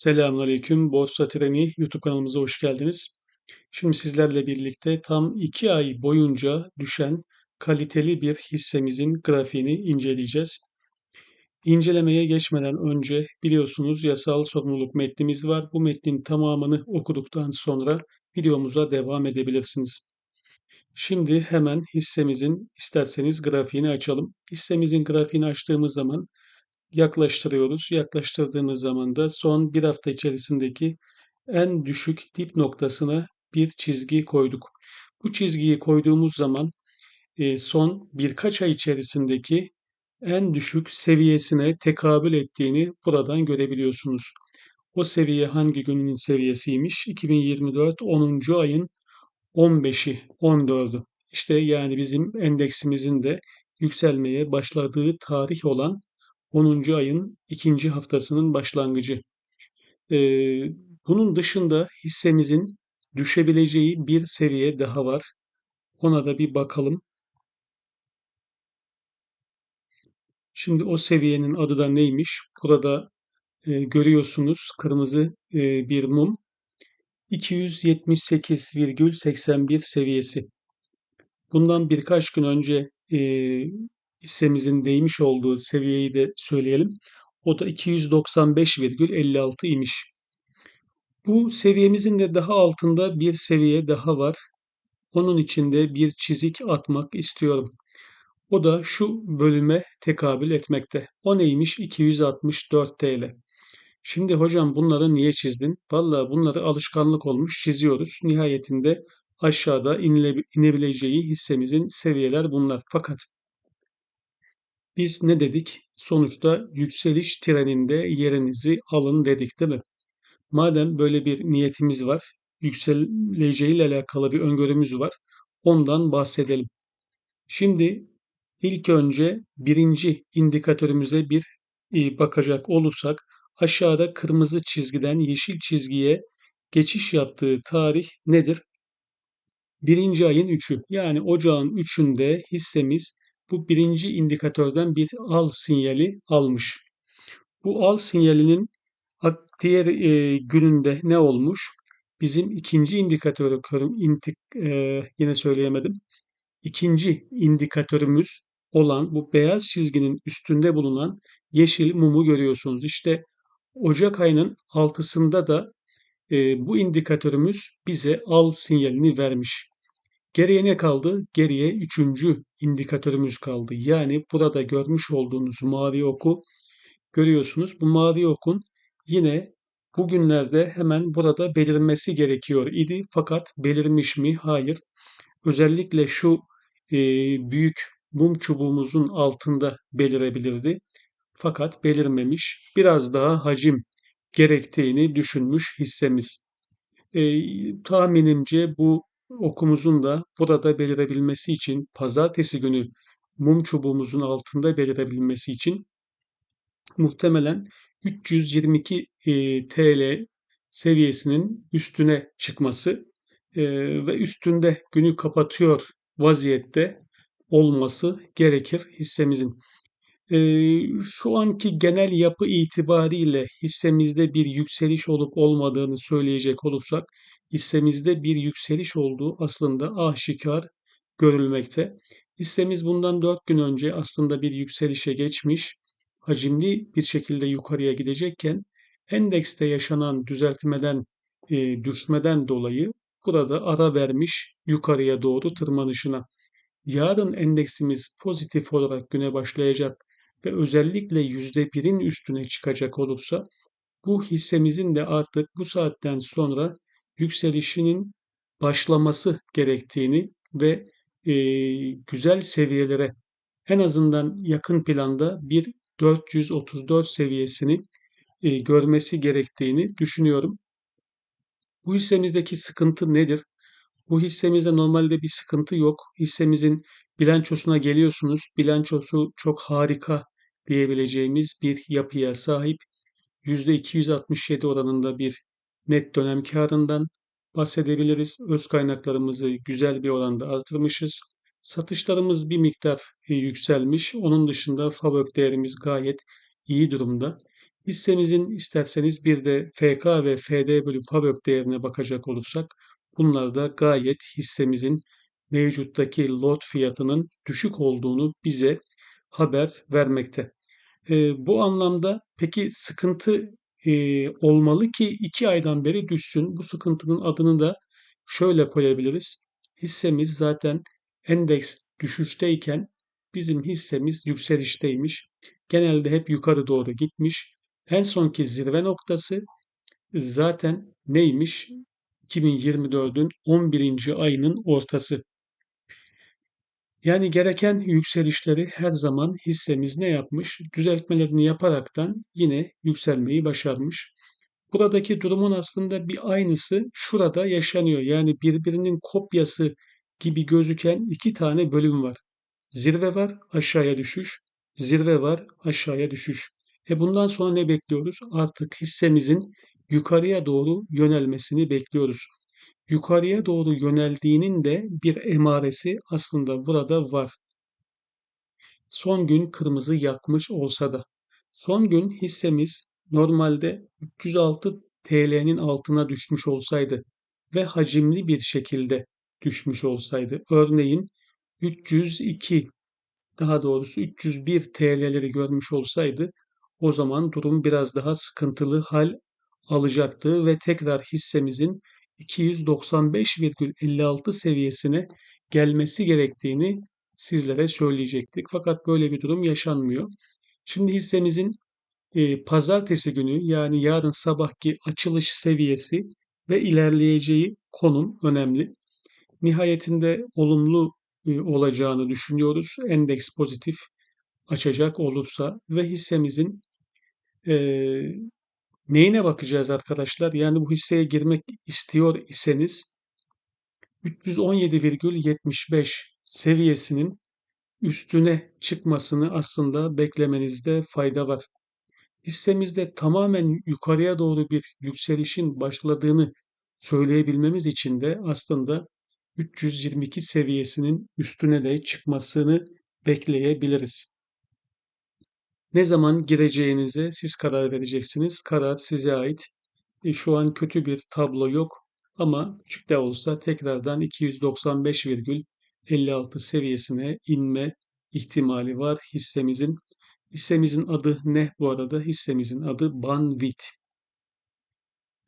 Selamünaleyküm. Borsa Treni YouTube kanalımıza hoş geldiniz. Şimdi sizlerle birlikte tam iki ay boyunca düşen kaliteli bir hissemizin grafiğini inceleyeceğiz. İncelemeye geçmeden önce biliyorsunuz yasal sorumluluk metnimiz var. Bu metnin tamamını okuduktan sonra videomuza devam edebilirsiniz. Şimdi hemen hissemizin isterseniz grafiğini açalım. Hissemizin grafiğini açtığımız zaman yaklaştırıyoruz. Yaklaştırdığımız zaman da son bir hafta içerisindeki en düşük dip noktasına bir çizgi koyduk. Bu çizgiyi koyduğumuz zaman e, son birkaç ay içerisindeki en düşük seviyesine tekabül ettiğini buradan görebiliyorsunuz. O seviye hangi günün seviyesiymiş? 2024 10. ayın 15'i, 14'ü. İşte yani bizim endeksimizin de yükselmeye başladığı tarih olan 10. ayın ikinci haftasının başlangıcı. Ee, bunun dışında hissemizin düşebileceği bir seviye daha var. Ona da bir bakalım. Şimdi o seviyenin adı da neymiş? Burada e, görüyorsunuz kırmızı e, bir mum. 278,81 seviyesi. Bundan birkaç gün önce e, hissemizin değmiş olduğu seviyeyi de söyleyelim. O da 295,56 imiş. Bu seviyemizin de daha altında bir seviye daha var. Onun içinde bir çizik atmak istiyorum. O da şu bölüme tekabül etmekte. O neymiş? 264 TL. Şimdi hocam bunları niye çizdin? Valla bunları alışkanlık olmuş çiziyoruz. Nihayetinde aşağıda inebileceği hissemizin seviyeler bunlar. Fakat biz ne dedik? Sonuçta yükseliş treninde yerinizi alın dedik değil mi? Madem böyle bir niyetimiz var, yükseleceğiyle alakalı bir öngörümüz var, ondan bahsedelim. Şimdi ilk önce birinci indikatörümüze bir e, bakacak olursak aşağıda kırmızı çizgiden yeşil çizgiye geçiş yaptığı tarih nedir? Birinci ayın üçü yani ocağın üçünde hissemiz bu birinci indikatörden bir al sinyali almış. Bu al sinyalinin diğer e, gününde ne olmuş? Bizim ikinci indikatörü intik, e, yine söyleyemedim. İkinci indikatörümüz olan bu beyaz çizginin üstünde bulunan yeşil mumu görüyorsunuz. İşte Ocak ayının altısında da e, bu indikatörümüz bize al sinyalini vermiş. Geriye ne kaldı? Geriye üçüncü indikatörümüz kaldı. Yani burada görmüş olduğunuz mavi oku görüyorsunuz. Bu mavi okun yine bugünlerde hemen burada belirmesi gerekiyor idi. Fakat belirmiş mi? Hayır. Özellikle şu e, büyük mum çubuğumuzun altında belirebilirdi. Fakat belirmemiş. Biraz daha hacim gerektiğini düşünmüş hissemiz. E, tahminimce bu okumuzun da burada belirebilmesi için pazartesi günü mum çubuğumuzun altında belirebilmesi için muhtemelen 322 e, TL seviyesinin üstüne çıkması e, ve üstünde günü kapatıyor vaziyette olması gerekir hissemizin. E, şu anki genel yapı itibariyle hissemizde bir yükseliş olup olmadığını söyleyecek olursak hissemizde bir yükseliş olduğu aslında aşikar görülmekte. Hissemiz bundan 4 gün önce aslında bir yükselişe geçmiş, hacimli bir şekilde yukarıya gidecekken endekste yaşanan düzeltmeden, e, düşmeden dolayı burada ara vermiş yukarıya doğru tırmanışına. Yarın endeksimiz pozitif olarak güne başlayacak ve özellikle %1'in üstüne çıkacak olursa bu hissemizin de artık bu saatten sonra yükselişinin başlaması gerektiğini ve e, güzel seviyelere en azından yakın planda bir 434 seviyesini e, görmesi gerektiğini düşünüyorum. Bu hissemizdeki sıkıntı nedir? Bu hissemizde normalde bir sıkıntı yok. Hissemizin bilançosuna geliyorsunuz. Bilançosu çok harika diyebileceğimiz bir yapıya sahip. %267 oranında bir net dönem karından bahsedebiliriz. Öz kaynaklarımızı güzel bir oranda artırmışız. Satışlarımız bir miktar e, yükselmiş. Onun dışında fabrik değerimiz gayet iyi durumda. Hissemizin isterseniz bir de FK ve FD bölü FAVÖK değerine bakacak olursak bunlar da gayet hissemizin mevcuttaki lot fiyatının düşük olduğunu bize haber vermekte. E, bu anlamda peki sıkıntı e, olmalı ki iki aydan beri düşsün. Bu sıkıntının adını da şöyle koyabiliriz. Hissemiz zaten endeks düşüşteyken bizim hissemiz yükselişteymiş. Genelde hep yukarı doğru gitmiş. En sonki zirve noktası zaten neymiş? 2024'ün 11. ayının ortası. Yani gereken yükselişleri her zaman hissemiz ne yapmış? Düzeltmelerini yaparaktan yine yükselmeyi başarmış. Buradaki durumun aslında bir aynısı şurada yaşanıyor. Yani birbirinin kopyası gibi gözüken iki tane bölüm var. Zirve var, aşağıya düşüş. Zirve var, aşağıya düşüş. E bundan sonra ne bekliyoruz? Artık hissemizin yukarıya doğru yönelmesini bekliyoruz yukarıya doğru yöneldiğinin de bir emaresi aslında burada var. Son gün kırmızı yakmış olsa da. Son gün hissemiz normalde 306 TL'nin altına düşmüş olsaydı ve hacimli bir şekilde düşmüş olsaydı. Örneğin 302 daha doğrusu 301 TL'leri görmüş olsaydı o zaman durum biraz daha sıkıntılı hal alacaktı ve tekrar hissemizin 295,56 seviyesine gelmesi gerektiğini sizlere söyleyecektik. Fakat böyle bir durum yaşanmıyor. Şimdi hissemizin e, pazartesi günü yani yarın sabahki açılış seviyesi ve ilerleyeceği konum önemli. Nihayetinde olumlu e, olacağını düşünüyoruz. Endeks pozitif açacak olursa ve hissemizin e, Neyine bakacağız arkadaşlar? Yani bu hisseye girmek istiyor iseniz 317,75 seviyesinin üstüne çıkmasını aslında beklemenizde fayda var. Hissemizde tamamen yukarıya doğru bir yükselişin başladığını söyleyebilmemiz için de aslında 322 seviyesinin üstüne de çıkmasını bekleyebiliriz. Ne zaman gireceğinize siz karar vereceksiniz. Karar size ait. E, şu an kötü bir tablo yok ama küçük de olsa tekrardan 295,56 seviyesine inme ihtimali var hissemizin. Hissemizin adı ne bu arada? Hissemizin adı Banvit.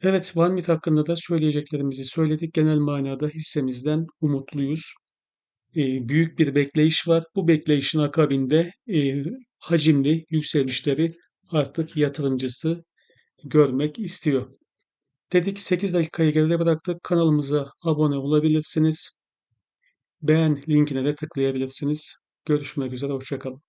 Evet, Banvit hakkında da söyleyeceklerimizi söyledik. Genel manada hissemizden umutluyuz e, büyük bir bekleyiş var. Bu bekleyişin akabinde e, hacimli yükselişleri artık yatırımcısı görmek istiyor. Dedik 8 dakikayı geride bıraktık. Kanalımıza abone olabilirsiniz. Beğen linkine de tıklayabilirsiniz. Görüşmek üzere, hoşçakalın.